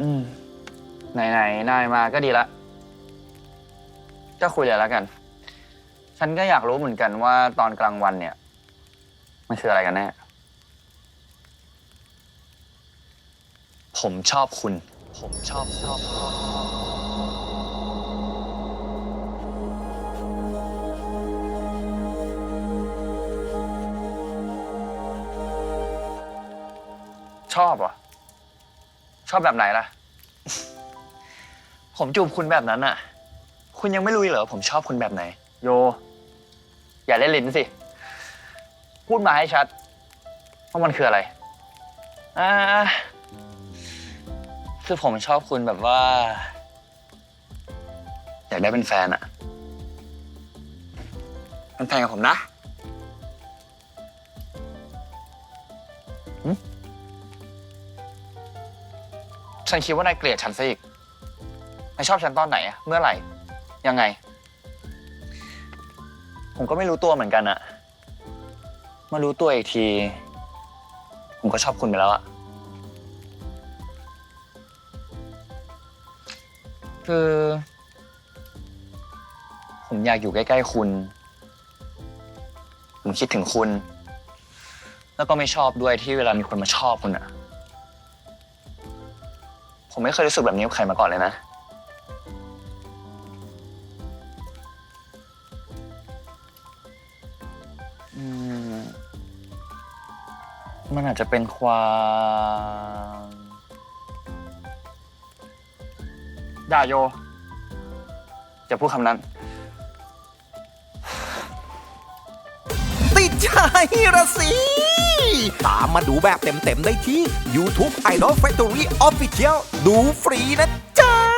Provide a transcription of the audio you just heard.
อืมไหนๆนายมาก็ดีละ ก็คุยเลยแล้วกัน ฉันก็อยากรู้เหมือนกันว่าตอนกลางวันเนี่ย มันคืออะไรกันแน่ ผมชอบคุณ ผมชอบชอบชอบชอบเหรอะ ชอบแบบไหนล่ะ ผมจูบคุณแบบนั้นอะคุณยังไม่รู้อีกเหรอผมชอบคุณแบบไหน โย อย่าเล่นลิ้นสิ พูดมาให้ชัดว่ามันคืออะไร อ่า คือผมชอบคุณแบบว่า อยากได้เป็นแฟนอะเป็นแฟนกับผมนะหึ ฉันคิดว่านายเกลียดฉันซะอีก นายชอบฉันตอนไหนอะเมื่อไหร่ ยังไง ผมก็ไม่รู้ตัวเหมือนกันอะมารู้ตัวอีกที ผมก็ชอบคุณไปแล้วอะคือ ผมอยากอยู่ใกล้ๆคุณ ผมคิดถึงคุณ แล้วก็ไม่ชอบด้วยที่เวลามีคนมาชอบคุณอะ ผมไม่เคยรู้สึกแบบนี้กับใครมาก่อนเลยนะ อืม มันอาจจะเป็นความด่าโยอย่าพูดคำนั้น ติดใจระสิ ตามมาดูแบบเต็มๆได้ที่ YouTube Idol Factory Official ดูฟรีนะจ๊ะ